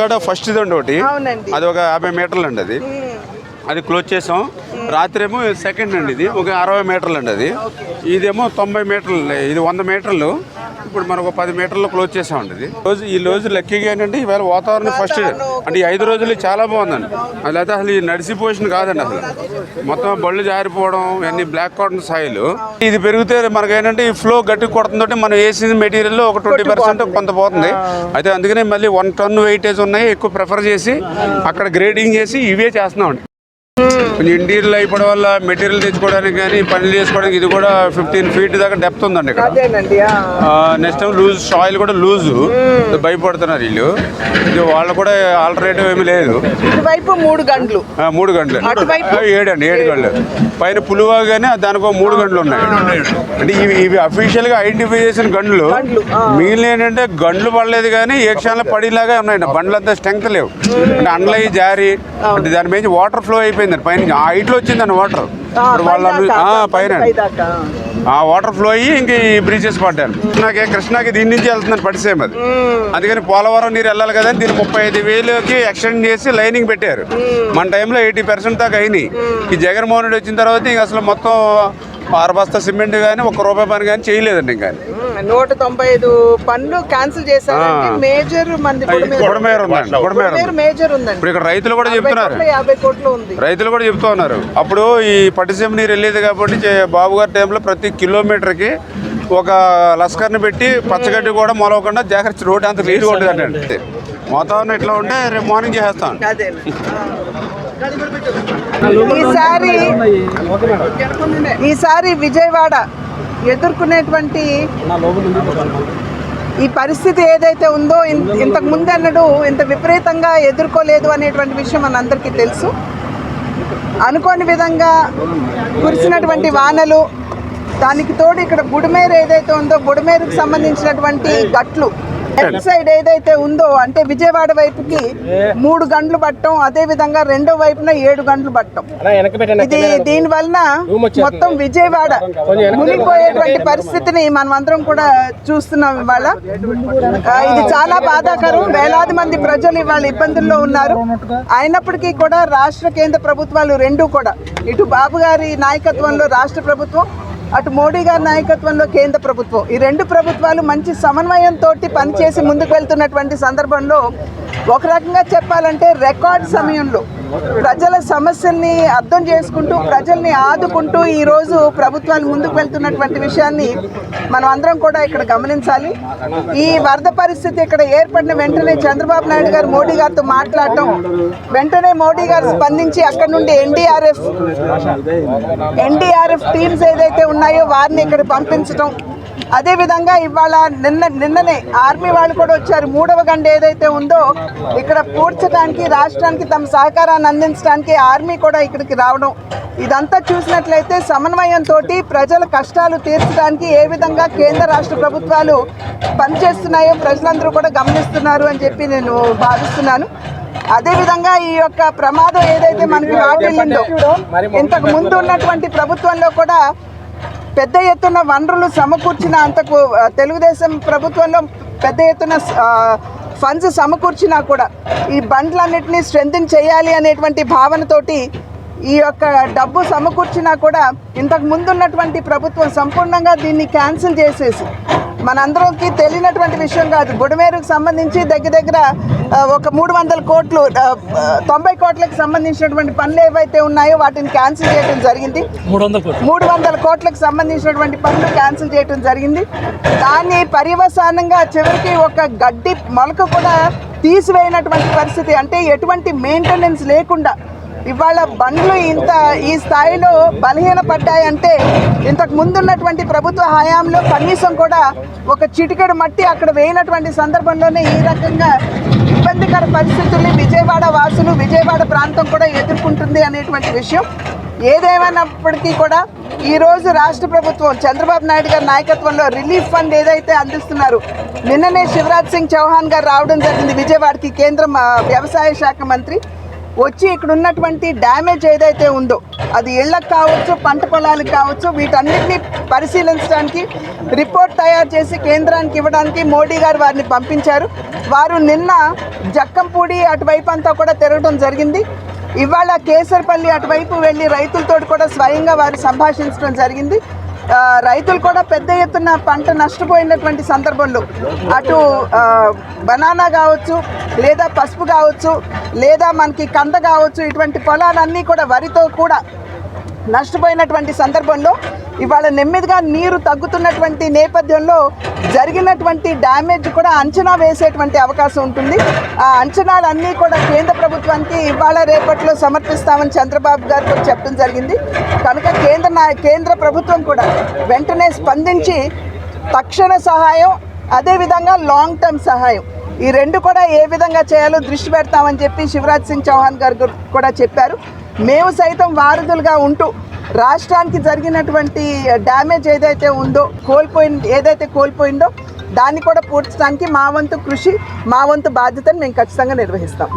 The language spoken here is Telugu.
కూడా ఫస్ట్ ఇది ఒకటి అది ఒక యాభై మీటర్లు అండి అది అది క్లోజ్ చేసాం. రాత్రి ఏమో సెకండ్ అండి ఇది. ఒక అరవై మీటర్లు అండి అది. ఇదేమో తొంభై మీటర్లు ఇది వంద మీటర్లు. ఇప్పుడు మనం ఒక పది మీటర్లు క్లోజ్ చేసామండి ఇది. రోజు ఈ రోజు లక్కీగా ఏంటంటే ఈవేళ వాతావరణం ఫస్ట్ అంటే ఈ ఐదు రోజులు చాలా బాగుందండి. అది అయితే అసలు ఈ నడిసి పొజిషన్ కాదండి అసలు. మొత్తం బళ్ళు జారిపోవడం అన్ని బ్లాక్ కాటన్ సాయిల్ ఇది పెరిగితే మనకి ఏంటంటే ఈ ఫ్లో గట్టి కొడుతుందంటే మనం వేసిన మెటీరియల్ ఒక ట్వంటీ పర్సెంట్ కొంత పోతుంది. అయితే అందుకనే మళ్ళీ వన్ టన్ వెయిటేజ్ ఉన్నాయి. ఎక్కువ ప్రిఫర్ చేసి అక్కడ గ్రేడింగ్ చేసి ఇవే చేస్తున్నామండి. కొంచెం ఇంటీరియల్ అయిపోవడం వల్ల మెటీరియల్ తెచ్చుకోవడానికి కానీ పనులు చేసుకోవడానికి ఇది కూడా ఫిఫ్టీన్ ఫీట్ దాకా డెప్త్ ఉందండి ఇక్కడ. నెక్స్ట్ టైం లూజ్ సాయిల్ కూడా లూజు భయపడుతున్నారు వీళ్ళు. ఇది వాళ్ళు కూడా ఆల్టర్నేటివ్ ఏమీ లేదు. ఇటువైపు మూడు గంటలు మూడు గంటలు ఏడండి ఏడు గంటలు పైన పులువాగానే దానికి మూడు గంటలు ఉన్నాయి. అంటే ఇవి ఇవి అఫీషియల్గా ఐడెంటిఫై చేసిన ఆ. మిగిలిన ఏంటంటే గంటలు పడలేదు కానీ ఏ క్షణంలో పడేలాగా ఉన్నాయండి. బండ్లు అంతా స్ట్రెంగ్త్ లేవు అంటే అండ్లయి జారి అంటే దాని మీద వాటర్ ఫ్లో అయిపోయింది. పైన ఆ హైట్లో వచ్చిందండి వాటర్. ఇప్పుడు వాళ్ళ పైన. ఆ వాటర్ ఫ్లో అయ్యి ఇంక ఈ బ్రిడ్జెస్ పడ్డాను కృష్ణాకి కృష్ణాకి దీని నుంచి వెళ్తుందని పడిసేం అది. అందుకని పోలవరం నీరు వెళ్ళాలి కదా దీన్ని ముప్పై ఐదు వేలకి ఎక్స్టెండ్ చేసి లైనింగ్ పెట్టారు. మన టైంలో ఎయిటీ పర్సెంట్ దాకా అయినాయి. ఈ జగన్మోహన్ రెడ్డి వచ్చిన తర్వాత ఇంక అసలు మొత్తం ఆరు బస్తా సిమెంట్ కానీ ఒక రూపాయి పని కానీ చేయలేదండి ఇంకా నూట తొంభై ఐదు పనులు క్యాన్సిల్ చేశారంటే ఆ. మేజర్ మంది ఉందండి ఇప్పుడు ఇక్కడ రైతులు కూడా చెప్తున్నారు. యాభై కోట్లు ఉంది. రైతులు కూడా చెప్తూ ఉన్నారు. అప్పుడు ఈ పట్టిసీమ నీరు వెళ్ళేది కాబట్టి బాబు గారి టైంలో ప్రతి కిలోమీటర్కి ఒక లస్కర్ని పెట్టి పచ్చగడ్డి కూడా మొలవకుండా జాగ్రత్త రోడ్డు అంత క్లియర్గా ఉంటుంది అంటే వాతావరణం ఇట్లా ఉంటే రేపు మార్నింగ్ చేసేస్తాం. అదే ఈసారి ఈసారి విజయవాడ ఎదుర్కొనేటువంటి ఈ పరిస్థితి ఏదైతే ఉందో ఇన్- ఇంతకు ముందు అన్నడు ఇంత విపరీతంగా ఎదుర్కోలేదు అనేటువంటి విషయం మనందరికీ తెలుసు. అనుకోని విధంగా కురిసినటువంటి వానలు దానికి తోడు ఇక్కడ బుడమేరు ఏదైతే ఉందో బుడమేరుకు సంబంధించినటువంటి గట్లు లెఫ్ట్ సైడ్ ఏదైతే ఉందో అంటే విజయవాడ వైపుకి మూడు గంటలు పట్టడం అదే విధంగా రెండో వైపున ఏడు గంటలు పట్టడం ఇది దీని వలన మొత్తం విజయవాడ మునిగిపోయేటువంటి పరిస్థితిని మనం అందరం కూడా చూస్తున్నాం ఇవాళ. ఇది చాలా బాధాకరం. వేలాది మంది ప్రజలు ఇవాళ ఇబ్బందుల్లో ఉన్నారు. అయినప్పటికీ కూడా రాష్ట్ర కేంద్ర ప్రభుత్వాలు రెండూ కూడా. ఇటు బాబు గారి నాయకత్వంలో రాష్ట్ర ప్రభుత్వం అటు మోడీ గారి నాయకత్వంలో కేంద్ర ప్రభుత్వం. ఈ రెండు ప్రభుత్వాలు మంచి సమన్వయంతో పనిచేసి ముందుకు వెళ్తున్నటువంటి సందర్భంలో ఒక రకంగా చెప్పాలంటే రికార్డ్ సమయంలో ప్రజల సమస్యల్ని అర్థం చేసుకుంటూ ప్రజల్ని ఆదుకుంటూ ఈరోజు ప్రభుత్వాలు ముందుకు వెళ్తున్నటువంటి విషయాన్ని మనం అందరం కూడా ఇక్కడ గమనించాలి. ఈ వరద పరిస్థితి ఇక్కడ ఏర్పడిన వెంటనే చంద్రబాబు నాయుడు గారు మోడీ గారితో మాట్లాడటం వెంటనే మోడీ గారు స్పందించి అక్కడ నుండి ఎన్డీఆర్ఎఫ్ ఎన్డీఆర్ఎఫ్ టీమ్స్ ఏదైతే ఉన్నాయో వారిని ఇక్కడ పంపించడం అదేవిధంగా ఇవాళ నిన్న నిన్ననే ఆర్మీ వాళ్ళు కూడా వచ్చారు. మూడవ గంట ఏదైతే ఉందో ఇక్కడ పూడ్చడానికి రాష్ట్రానికి తమ సహకారాన్ని అందించడానికి ఆర్మీ కూడా ఇక్కడికి రావడం. ఇదంతా చూసినట్లయితే సమన్వయంతో ప్రజల కష్టాలు తీర్చడానికి ఏ విధంగా కేంద్ర రాష్ట్ర ప్రభుత్వాలు పనిచేస్తున్నాయో ప్రజలందరూ కూడా గమనిస్తున్నారు అని చెప్పి నేను భావిస్తున్నాను. అదేవిధంగా ఈ యొక్క ప్రమాదం ఏదైతే మనకి వాటిల్లిందో ఇంతకు ముందు ఉన్నటువంటి ప్రభుత్వంలో కూడా పెద్ద ఎత్తున వనరులు సమకూర్చిన అంతకు తెలుగుదేశం ప్రభుత్వంలో పెద్ద ఎత్తున ఫండ్స్ సమకూర్చినా కూడా ఈ బండ్లన్నింటినీ స్ట్రెంగ్ చేయాలి అనేటువంటి భావనతోటి ఈ యొక్క డబ్బు సమకూర్చినా కూడా ఇంతకు ముందున్నటువంటి ప్రభుత్వం సంపూర్ణంగా దీన్ని క్యాన్సిల్ చేసేసి మనందరికీ తెలియనటువంటి విషయం కాదు. బుడమేరుకు సంబంధించి దగ్గర దగ్గర ఒక మూడు వందల కోట్లు తొంభై కోట్లకు సంబంధించినటువంటి పనులు ఏవైతే ఉన్నాయో వాటిని క్యాన్సిల్ చేయడం జరిగింది. మూడు వందల కోట్లు. మూడు వందల కోట్లకు సంబంధించినటువంటి పనులు క్యాన్సిల్ చేయడం జరిగింది. దాన్ని పర్యవసానంగా చివరికి ఒక గడ్డి మొలక కూడా తీసివేయనటువంటి పరిస్థితి. అంటే ఎటువంటి మెయింటెనెన్స్ లేకుండా ఇవాళ బండ్లు ఇంత ఈ స్థాయిలో బలహీన పడ్డాయంటే ఇంతకు ముందున్నటువంటి ప్రభుత్వ హయాంలో కనీసం కూడా ఒక చిటికెడు మట్టి అక్కడ వేయనటువంటి సందర్భంలోనే ఈ రకంగా ఇబ్బందికర పరిస్థితుల్ని విజయవాడ వాసులు విజయవాడ ప్రాంతం కూడా ఎదుర్కొంటుంది అనేటువంటి విషయం. ఏదేమైనప్పటికీ కూడా ఈరోజు రాష్ట్ర ప్రభుత్వం చంద్రబాబు నాయుడు గారి నాయకత్వంలో రిలీఫ్ ఫండ్ ఏదైతే అందిస్తున్నారు నిన్ననే శివరాజ్ సింగ్ చౌహాన్ గారు రావడం జరిగింది విజయవాడకి కేంద్ర వ్యవసాయ శాఖ మంత్రి. వచ్చి ఇక్కడ ఉన్నటువంటి డ్యామేజ్ ఏదైతే ఉందో అది ఇళ్ళకు కావచ్చు పంట పొలాలకు కావచ్చు వీటన్నిటిని పరిశీలించడానికి రిపోర్ట్ తయారు చేసి కేంద్రానికి ఇవ్వడానికి మోడీ గారు వారిని పంపించారు. వారు నిన్న జక్కంపూడి అటువైపు అంతా కూడా తిరగడం జరిగింది. ఇవాళ కేసరపల్లి అటువైపు వెళ్ళి రైతులతో కూడా స్వయంగా వారు సంభాషించడం జరిగింది. రైతులు కూడా పెద్ద ఎత్తున పంట నష్టపోయినటువంటి సందర్భంలో అటు బనానా కావచ్చు లేదా పసుపు కావచ్చు లేదా మనకి కంద కావచ్చు ఇటువంటి పొలాలన్నీ కూడా వరితో కూడా నష్టపోయినటువంటి సందర్భంలో ఇవాళ నెమ్మదిగా నీరు తగ్గుతున్నటువంటి నేపథ్యంలో జరిగినటువంటి డ్యామేజ్ కూడా అంచనా వేసేటువంటి అవకాశం ఉంటుంది. ఆ అంచనాలన్నీ కూడా కేంద్ర ప్రభుత్వానికి ఇవాళ రేపట్లో సమర్పిస్తామని చంద్రబాబు గారు కూడా చెప్పడం జరిగింది. కనుక కేంద్ర నా- కేంద్ర ప్రభుత్వం కూడా వెంటనే స్పందించి తక్షణ సహాయం అదేవిధంగా లాంగ్ టర్మ్ సహాయం. ఈ రెండు కూడా ఏ విధంగా చేయాలో దృష్టి పెడతామని చెప్పి శివరాజ్ సింగ్ చౌహాన్ గారు కూడా చెప్పారు. మేము సైతం వారధులుగా ఉంటూ రాష్ట్రానికి జరిగినటువంటి డ్యామేజ్ ఏదైతే ఉందో కోల్పోయింది ఏదైతే కోల్పోయిందో దాన్ని కూడా పూడ్చడానికి మా వంతు కృషి మా వంతు బాధ్యతను మేము ఖచ్చితంగా నిర్వహిస్తాం.